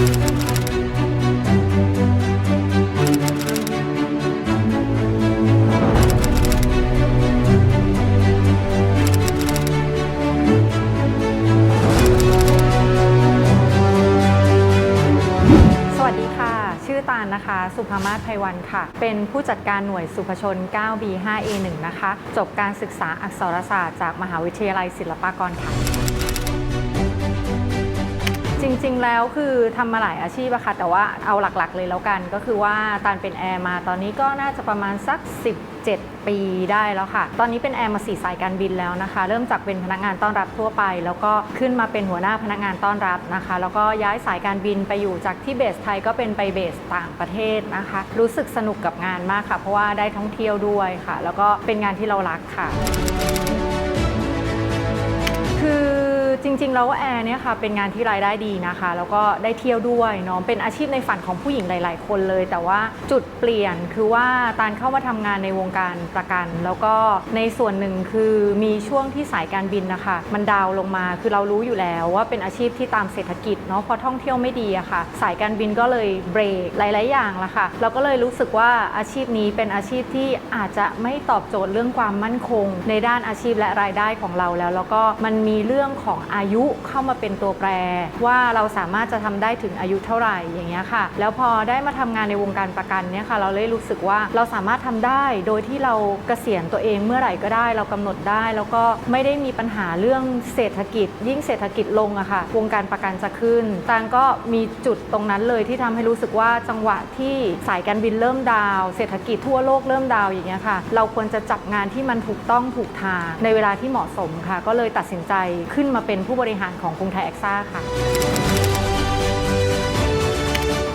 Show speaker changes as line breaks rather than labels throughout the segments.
สวัสดีค่ะ ชื่อตาลนะคะ สุภามาศไพวันค่ะ เป็นผู้จัดการหน่วยสุภชน 9B5A1 นะคะ จบการศึกษาอักษรศาสตร์จากมหาวิทยาลัยศิลปากรค่ะ จริงๆ แล้วคือทำมาหลายอาชีพอะค่ะ แต่ว่าเอาหลักๆ เลยแล้วกัน ก็คือว่าตานเป็นแอร์มาตอนนี้ก็น่าจะประมาณสัก 17 ปีได้แล้วค่ะ ตอนนี้เป็นแอร์มาสี่สายการบินแล้วนะคะ เริ่มจากเป็นพนักงานต้อนรับทั่วไป แล้วก็ขึ้นมาเป็นหัวหน้าพนักงานต้อนรับนะคะ แล้วก็ย้ายสายการบินไปอยู่จากที่เบสไทยก็เป็นไปเบสต่างประเทศนะคะ รู้สึกสนุกกับงานมากค่ะ เพราะว่าได้ท่องเที่ยวด้วยค่ะ แล้วก็เป็นงานที่เรารักค่ะ คือ จริง ๆ แล้วแอร์เนี่ยค่ะเป็นงานที่รายได้ดีนะคะ แล้วก็ได้เที่ยวด้วยเนาะเป็นอาชีพในฝันของผู้หญิงหลาย ๆ คนเลย แต่ว่าจุดเปลี่ยนคือว่าตานเข้ามาทำงานในวงการประกัน แล้วก็ในส่วนหนึ่งคือมีช่วงที่สายการบินนะคะ มันดาวลงมาคือเรารู้อยู่แล้วว่าเป็นอาชีพที่ตามเศรษฐกิจเนาะพอท่องเที่ยวไม่ดีอะค่ะ สายการบินก็เลยเบรกหลาย ๆ อย่างละค่ะเราก็เลยรู้สึกว่าอาชีพนี้เป็นอาชีพที่อาจจะไม่ตอบโจทย์เรื่องความมั่นคง ในด้านอาชีพและรายได้ของเราแล้ว แล้วก็มันมีเรื่องของอายุเข้ามาเป็นตัวแปร ว่าเราสามารถจะทำได้ถึงอายุเท่าไหร่อย่างเงี้ยค่ะ แล้วพอได้มาทำงานในวงการประกันเนี่ยค่ะ เราเลยรู้สึกว่าเราสามารถทำได้โดยที่เราเกษียณตัวเองเมื่อไหร่ก็ได้ เรากำหนดได้ แล้วก็ไม่ได้มีปัญหาเรื่องเศรษฐกิจ ยิ่งเศรษฐกิจลงอะค่ะวงการประกันจะขึ้นตางก็มีจุดตรงนั้นเลยที่ทำให้รู้สึกว่าจังหวะที่สายการบินเริ่มดาว เศรษฐกิจทั่วโลกเริ่มดาวอย่างเงี้ยค่ะ เราควรจะจับงานที่มันถูกต้องถูกทางในเวลาที่เหมาะสมค่ะ ก็เลยตัดสินใจขึ้นมาเป็นผู้บริหารของกรุงไทยแอคซ่าค่ะ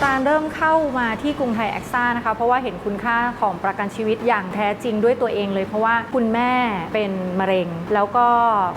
ตาเริ่มเข้ามาที่กรุงไทยแอคซ่านะคะ เพราะว่าเห็นคุณค่าของประกันชีวิตอย่างแท้จริงด้วยตัวเองเลย เพราะว่าคุณแม่เป็นมะเร็ง แล้วก็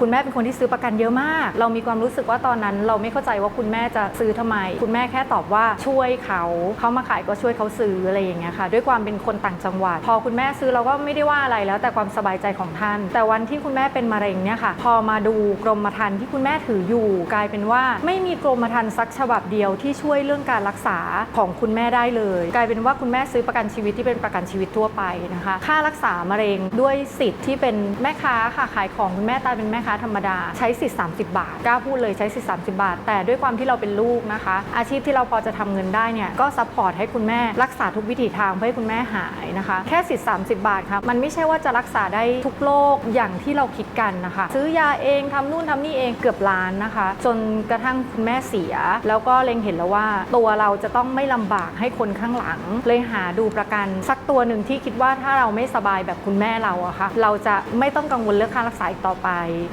คุณแม่เป็นคนที่ซื้อประกันเยอะมาก เรามีความรู้สึกว่าตอนนั้น เราไม่เข้าใจว่าคุณแม่จะซื้อทำไม คุณแม่แค่ตอบว่าช่วยเขาเขามาขายก็ช่วยเขาซื้ออะไรอย่างเงี้ยค่ะ ด้วยความเป็นคนต่างจังหวัด พอคุณแม่ซื้อเราก็ไม่ได้ว่าอะไรแล้ว แต่ความสบายใจของท่าน แต่วันที่คุณแม่เป็นมะเร็งเนี่ยค่ะ พอมาดูกรมธรรม์ที่คุณแม่ถืออยู่ กลายเป็นว่าไม่มีกรมธรรม์สักฉบับเดียวที่ช่วยเรื่องการรักษาของคุณแม่ได้เลย กลายเป็นว่าคุณแม่ซื้อประกันชีวิตที่เป็นประกันชีวิตทั่วไปนะคะ ค่ารักษามะเร็งด้วยสิทธิ์ที่เป็นแม่ค้าค่ะขายของคุณแม่ตายเป็นแม่ค้าธรรมดา ใช้สิทธิ์ 30 บาทกล้าพูดเลยใช้สิทธิ์ 30 บาท แต่ด้วยความที่เราเป็นลูกนะคะ อาชีพที่เราพอจะทำเงินได้เนี่ยก็ซัพพอร์ตให้คุณแม่รักษาทุกวิถีทางเพื่อให้คุณแม่หายนะคะ แค่สิทธิ์ 30 บาทครับมันไม่ใช่ว่าจะรักษาได้ทุกโรคอย่างที่เราคิดกันนะคะ ซื้อยาเองทำนู่นทำนี่เองเกือบล้านนะคะ จนกระทั่งคุณแม่เสีย แล้วก็เล็งเห็นแล้วว่าตัวเราจะต้อง้องไม่ลำบากให้คนข้างหลัง เลยหาดูประกันสักตัวหนึ่งที่คิดว่าถ้าเราไม่สบายแบบคุณแม่เราอะค่ะ เราจะไม่ต้องกังวลเรื่องค่ารักษาอีกต่อไป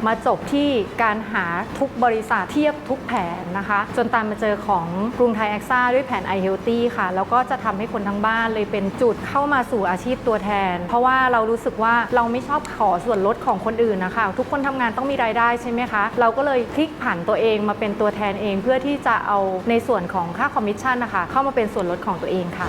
มาจบที่การหาทุกบริษัทเทียบทุกแผนนะคะ จนตามมาเจอของกรุงไทยแอคซ่าด้วยแผน i h e a l t h y ค่ะ แล้วก็จะทำให้คนทั้งบ้านเลยเป็นจุดเข้ามาสู่อาชีพตัวแทน เพราะว่าเรารู้สึกว่าเราไม่ชอบขอส่วนลดของคนอื่นนะคะ ทุกคนทำงานต้องมีรายได้ใช่ไหมคะ เราก็เลยพลิกผันตัวเองมาเป็นตัวแทนเองเพื่อที่จะเอาในส่วนของค่าคอมมิชชั่นนะคะเข้ามาเป็นส่วนลดของตัวเองค่ะ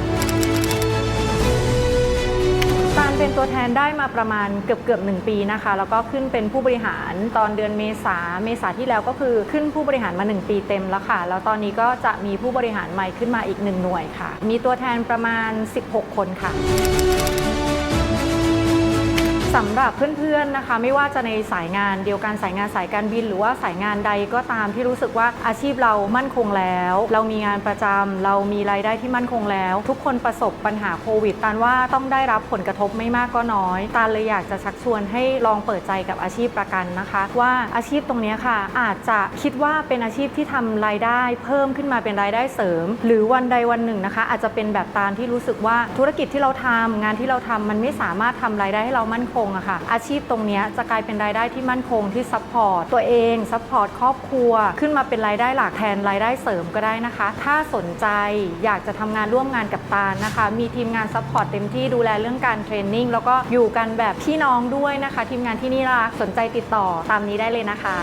การเป็นตัวแทนได้มาประมาณเกือบเกือบหนึ่งปีนะคะ แล้วก็ขึ้นเป็นผู้บริหารตอนเดือนเมษาเมษาที่แล้วก็คือขึ้นผู้บริหารมา 1 ปีเต็มแล้วค่ะ แล้วตอนนี้ก็จะมีผู้บริหารใหม่ขึ้นมาอีกหนึ่งหน่วยค่ะ มีตัวแทนประมาณ 16 คนค่ะ สำหรับเพื่อนๆนะคะ ไม่ว่าจะในสายงานเดียวกันสายงานสายการบิน หรือว่าสายงานใดก็ตามที่รู้สึกว่าอาชีพเรามั่นคงแล้ว เรามีงานประจำเรามีรายได้ที่มั่นคงแล้ว ทุกคนประสบปัญหาโควิดตานว่าต้องได้รับผลกระทบไม่มากก็น้อยตานเลยอยากจะชักชวนให้ลองเปิดใจกับอาชีพประกันนะคะ ว่าอาชีพตรงนี้ค่ะ อาจจะคิดว่าเป็นอาชีพที่ทำรายได้เพิ่มขึ้นมาเป็นรายได้เสริม หรือวันใดวันหนึ่งนะคะ อาจจะเป็นแบบตาลที่รู้สึกว่าธุรกิจที่เราทำงานที่เราทำมันไม่สามารถทำรายได้ให้เรามั่นคงอะค่ะ อาชีพตรงนี้จะกลายเป็นรายได้ที่มั่นคงที่ซัพพอร์ตตัวเองซัพพอร์ตครอบครัว ขึ้นมาเป็นรายได้หลักแทนรายได้เสริมก็ได้นะคะ ถ้าสนใจอยากจะทำงานร่วมงานกับตาลนะคะ มีทีมงานซัพพอร์ตเต็มที่ดูแลเรื่องการเทรนนิ่งแล้วก็อยู่กันแบบพี่น้องด้วยนะคะ ทีมงานที่นี่รักสนใจติดต่อตามนี้ได้เลยนะคะ